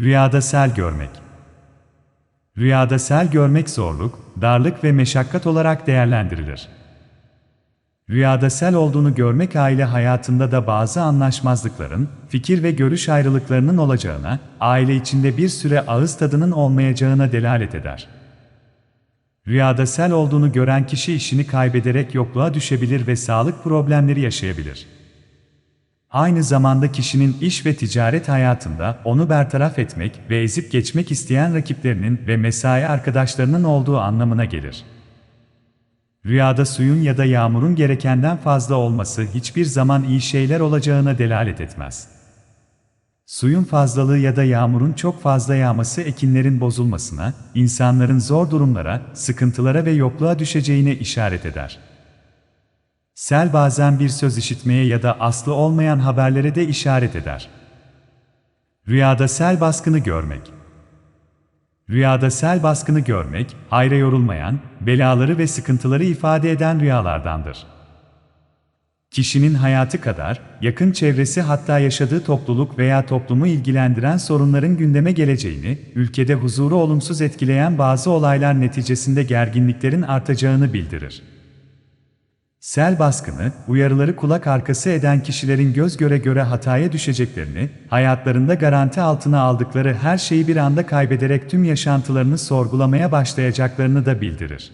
Rüyada sel görmek. Rüyada sel görmek zorluk, darlık ve meşakkat olarak değerlendirilir. Rüyada sel olduğunu görmek aile hayatında da bazı anlaşmazlıkların, fikir ve görüş ayrılıklarının olacağına, aile içinde bir süre ağız tadının olmayacağına delalet eder. Rüyada sel olduğunu gören kişi işini kaybederek yokluğa düşebilir ve sağlık problemleri yaşayabilir. Aynı zamanda kişinin iş ve ticaret hayatında onu bertaraf etmek ve ezip geçmek isteyen rakiplerinin ve mesai arkadaşlarının olduğu anlamına gelir. Rüyada suyun ya da yağmurun gerekenden fazla olması hiçbir zaman iyi şeyler olacağına delalet etmez. Suyun fazlalığı ya da yağmurun çok fazla yağması ekinlerin bozulmasına, insanların zor durumlara, sıkıntılara ve yokluğa düşeceğine işaret eder. Sel bazen bir söz işitmeye ya da aslı olmayan haberlere de işaret eder. Rüyada sel baskını görmek. Rüyada sel baskını görmek, hayra yorulmayan, belaları ve sıkıntıları ifade eden rüyalardandır. Kişinin hayatı kadar, yakın çevresi hatta yaşadığı topluluk veya toplumu ilgilendiren sorunların gündeme geleceğini, ülkede huzuru olumsuz etkileyen bazı olaylar neticesinde gerginliklerin artacağını bildirir. Sel baskını, uyarıları kulak arkası eden kişilerin göz göre göre hataya düşeceklerini, hayatlarında garanti altına aldıkları her şeyi bir anda kaybederek tüm yaşantılarını sorgulamaya başlayacaklarını da bildirir.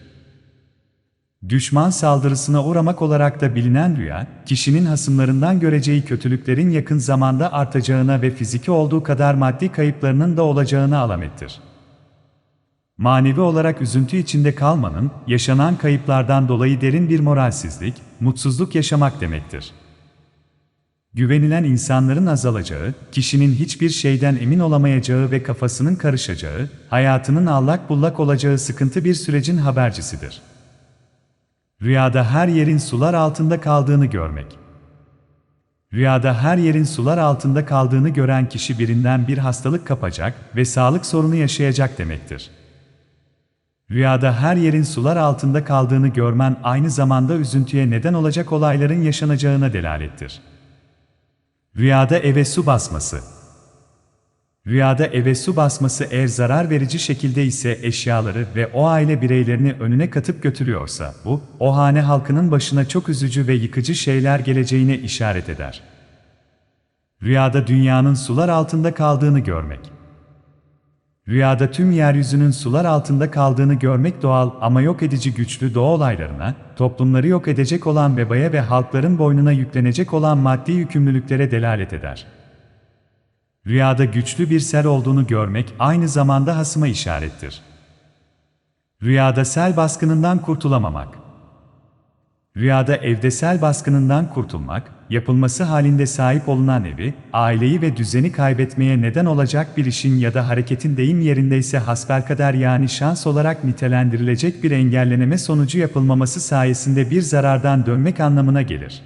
Düşman saldırısına uğramak olarak da bilinen rüya, kişinin hasımlarından göreceği kötülüklerin yakın zamanda artacağına ve fiziki olduğu kadar maddi kayıplarının da olacağına alamettir. Manevi olarak üzüntü içinde kalmanın, yaşanan kayıplardan dolayı derin bir moralsizlik, mutsuzluk yaşamak demektir. Güvenilen insanların azalacağı, kişinin hiçbir şeyden emin olamayacağı ve kafasının karışacağı, hayatının allak bullak olacağı sıkıntı bir sürecin habercisidir. Rüyada her yerin sular altında kaldığını görmek. Rüyada her yerin sular altında kaldığını gören kişi birinden bir hastalık kapacak ve sağlık sorunu yaşayacak demektir. Rüyada her yerin sular altında kaldığını görmen aynı zamanda üzüntüye neden olacak olayların yaşanacağına delalettir. Rüyada eve su basması. Rüyada eve su basması eğer zarar verici şekilde ise eşyaları ve o aile bireylerini önüne katıp götürüyorsa, bu, o hane halkının başına çok üzücü ve yıkıcı şeyler geleceğine işaret eder. Rüyada dünyanın sular altında kaldığını görmek. Rüyada tüm yeryüzünün sular altında kaldığını görmek doğal ama yok edici güçlü doğa olaylarına, toplumları yok edecek olan vebaya ve halkların boynuna yüklenecek olan maddi yükümlülüklere delalet eder. Rüyada güçlü bir sel olduğunu görmek aynı zamanda hasıma işarettir. Rüyada sel baskınından kurtulamamak. Rüyada evde sel baskınından kurtulmak, yapılması halinde sahip olunan evi, aileyi ve düzeni kaybetmeye neden olacak bir işin ya da hareketin deyim yerindeyse hasbelkader yani şans olarak nitelendirilecek bir engelleneme sonucu yapılmaması sayesinde bir zarardan dönmek anlamına gelir.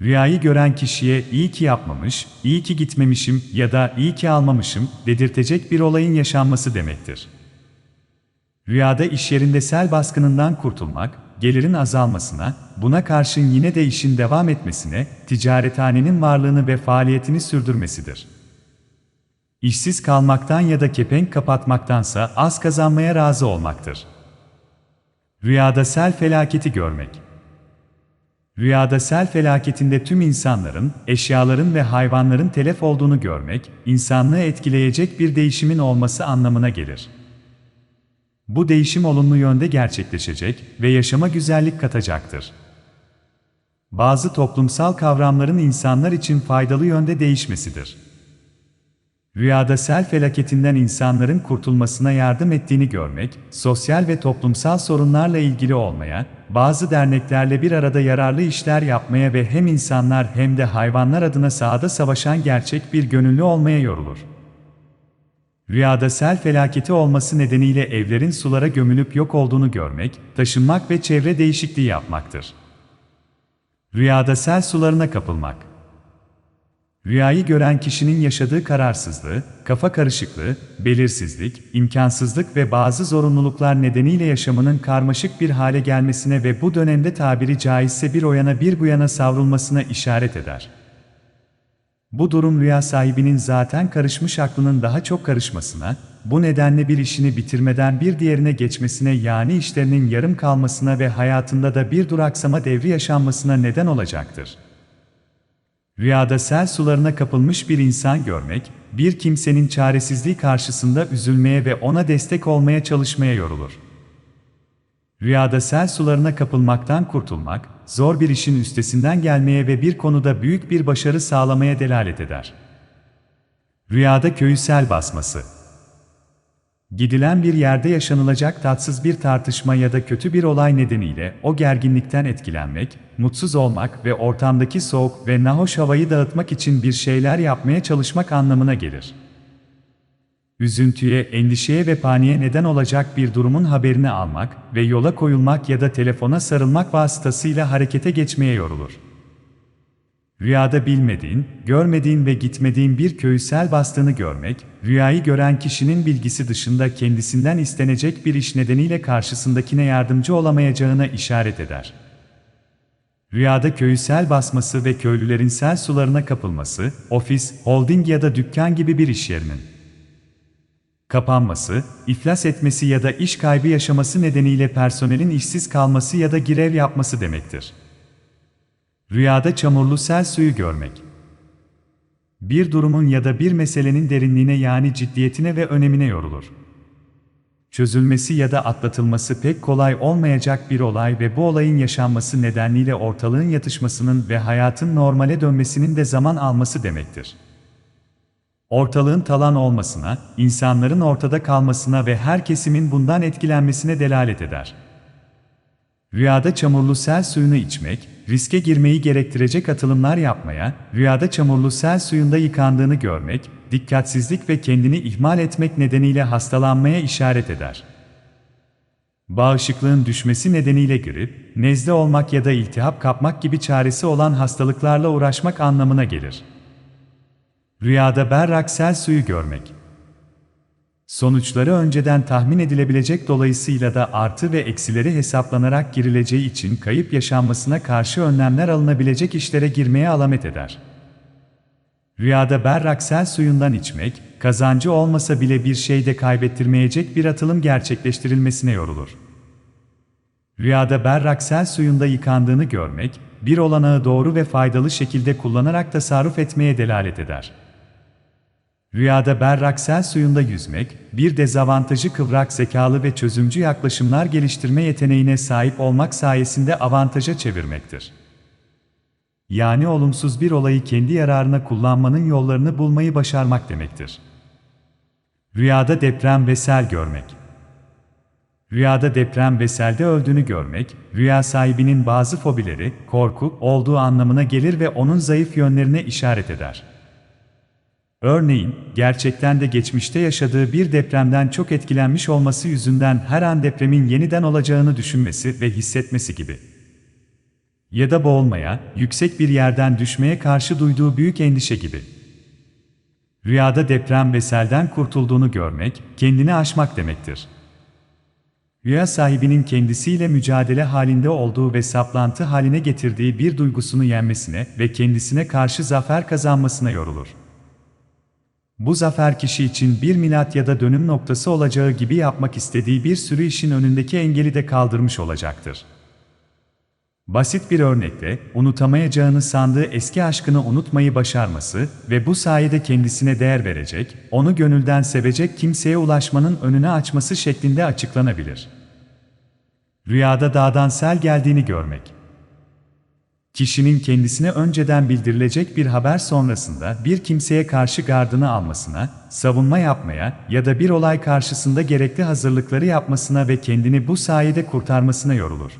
Rüyayı gören kişiye iyi ki yapmamış, iyi ki gitmemişim ya da iyi ki almamışım dedirtecek bir olayın yaşanması demektir. Rüyada iş yerinde sel baskınından kurtulmak, gelirin azalmasına, buna karşın yine de işin devam etmesine, ticarethanenin varlığını ve faaliyetini sürdürmesidir. İşsiz kalmaktan ya da kepenk kapatmaktansa az kazanmaya razı olmaktır. Rüyada sel felaketi görmek. Rüyada sel felaketinde tüm insanların, eşyaların ve hayvanların telef olduğunu görmek, insanlığı etkileyecek bir değişimin olması anlamına gelir. Bu değişim olumlu yönde gerçekleşecek ve yaşama güzellik katacaktır. Bazı toplumsal kavramların insanlar için faydalı yönde değişmesidir. Rüyada sel felaketinden insanların kurtulmasına yardım ettiğini görmek, sosyal ve toplumsal sorunlarla ilgili olmaya, bazı derneklerle bir arada yararlı işler yapmaya ve hem insanlar hem de hayvanlar adına sahada savaşan gerçek bir gönüllü olmaya yorulur. Rüyada sel felaketi olması nedeniyle evlerin sulara gömülüp yok olduğunu görmek, taşınmak ve çevre değişikliği yapmaktır. Rüyada sel sularına kapılmak. Rüyayı gören kişinin yaşadığı kararsızlığı, kafa karışıklığı, belirsizlik, imkansızlık ve bazı zorunluluklar nedeniyle yaşamının karmaşık bir hale gelmesine ve bu dönemde tabiri caizse bir o yana bir bu yana savrulmasına işaret eder. Bu durum rüya sahibinin zaten karışmış aklının daha çok karışmasına, bu nedenle bir işini bitirmeden bir diğerine geçmesine yani işlerinin yarım kalmasına ve hayatında da bir duraksama devri yaşanmasına neden olacaktır. Rüyada sel sularına kapılmış bir insan görmek, bir kimsenin çaresizliği karşısında üzülmeye ve ona destek olmaya çalışmaya yorulur. Rüyada sel sularına kapılmaktan kurtulmak, zor bir işin üstesinden gelmeye ve bir konuda büyük bir başarı sağlamaya delalet eder. Rüyada köyü sel basması Gidilen bir yerde yaşanılacak tatsız bir tartışma ya da kötü bir olay nedeniyle o gerginlikten etkilenmek, mutsuz olmak ve ortamdaki soğuk ve nahoş havayı dağıtmak için bir şeyler yapmaya çalışmak anlamına gelir. Üzüntüye, endişeye ve paniğe neden olacak bir durumun haberini almak ve yola koyulmak ya da telefona sarılmak vasıtasıyla harekete geçmeye yorulur. Rüyada bilmediğin, görmediğin ve gitmediğin bir köyü sel bastığını görmek, rüyayı gören kişinin bilgisi dışında kendisinden istenecek bir iş nedeniyle karşısındakine yardımcı olamayacağına işaret eder. Rüyada köyü sel basması ve köylülerin sel sularına kapılması, ofis, holding ya da dükkan gibi bir iş yerinin kapanması, iflas etmesi ya da iş kaybı yaşaması nedeniyle personelin işsiz kalması ya da grev yapması demektir. Rüyada çamurlu sel suyu görmek. Bir durumun ya da bir meselenin derinliğine yani ciddiyetine ve önemine yorulur. Çözülmesi ya da atlatılması pek kolay olmayacak bir olay ve bu olayın yaşanması nedeniyle ortalığın yatışmasının ve hayatın normale dönmesinin de zaman alması demektir. Ortalığın talan olmasına, insanların ortada kalmasına ve her kesimin bundan etkilenmesine delalet eder. Rüyada çamurlu sel suyunu içmek, riske girmeyi gerektirecek atılımlar yapmaya, rüyada çamurlu sel suyunda yıkandığını görmek, dikkatsizlik ve kendini ihmal etmek nedeniyle hastalanmaya işaret eder. Bağışıklığın düşmesi nedeniyle grip, nezle olmak ya da iltihap kapmak gibi çaresi olan hastalıklarla uğraşmak anlamına gelir. Rüyada berrak sel suyu görmek. Sonuçları önceden tahmin edilebilecek dolayısıyla da artı ve eksileri hesaplanarak girileceği için kayıp yaşanmasına karşı önlemler alınabilecek işlere girmeye alamet eder. Rüyada berrak sel suyundan içmek, kazancı olmasa bile bir şeyde kaybettirmeyecek bir atılım gerçekleştirilmesine yorulur. Rüyada berrak sel suyunda yıkandığını görmek, bir olanağı doğru ve faydalı şekilde kullanarak tasarruf etmeye delalet eder. Rüyada berrak sel suyunda yüzmek, bir dezavantajı kıvrak zekalı ve çözümcü yaklaşımlar geliştirme yeteneğine sahip olmak sayesinde avantaja çevirmektir. Yani olumsuz bir olayı kendi yararına kullanmanın yollarını bulmayı başarmak demektir. Rüyada deprem ve sel görmek. Rüyada deprem ve selde öldüğünü görmek, rüya sahibinin bazı fobileri, korku olduğu anlamına gelir ve onun zayıf yönlerine işaret eder. Örneğin, gerçekten de geçmişte yaşadığı bir depremden çok etkilenmiş olması yüzünden her an depremin yeniden olacağını düşünmesi ve hissetmesi gibi. Ya da boğulmaya, yüksek bir yerden düşmeye karşı duyduğu büyük endişe gibi. Rüyada deprem ve selden kurtulduğunu görmek, kendini aşmak demektir. Rüya sahibinin kendisiyle mücadele halinde olduğu ve saplantı haline getirdiği bir duygusunu yenmesine ve kendisine karşı zafer kazanmasına yorulur. Bu zafer kişi için bir milat ya da dönüm noktası olacağı gibi yapmak istediği bir sürü işin önündeki engeli de kaldırmış olacaktır. Basit bir örnekle, unutamayacağını sandığı eski aşkını unutmayı başarması ve bu sayede kendisine değer verecek, onu gönülden sevecek kimseye ulaşmanın önüne açması şeklinde açıklanabilir. Rüyada dağdan sel geldiğini görmek kişinin kendisine önceden bildirilecek bir haber sonrasında bir kimseye karşı gardını almasına, savunma yapmaya ya da bir olay karşısında gerekli hazırlıkları yapmasına ve kendini bu sayede kurtarmasına yorulur.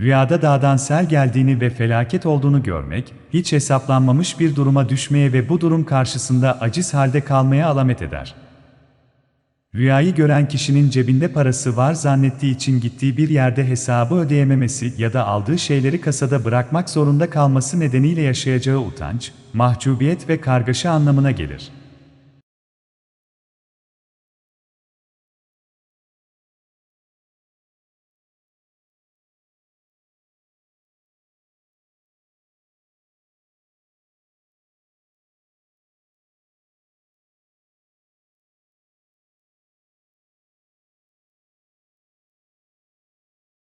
Rüyada dağdan sel geldiğini ve felaket olduğunu görmek, hiç hesaplanmamış bir duruma düşmeye ve bu durum karşısında aciz halde kalmaya alamet eder. Rüyayı gören kişinin cebinde parası var zannettiği için gittiği bir yerde hesabı ödeyememesi ya da aldığı şeyleri kasada bırakmak zorunda kalması nedeniyle yaşayacağı utanç, mahcubiyet ve kargaşa anlamına gelir.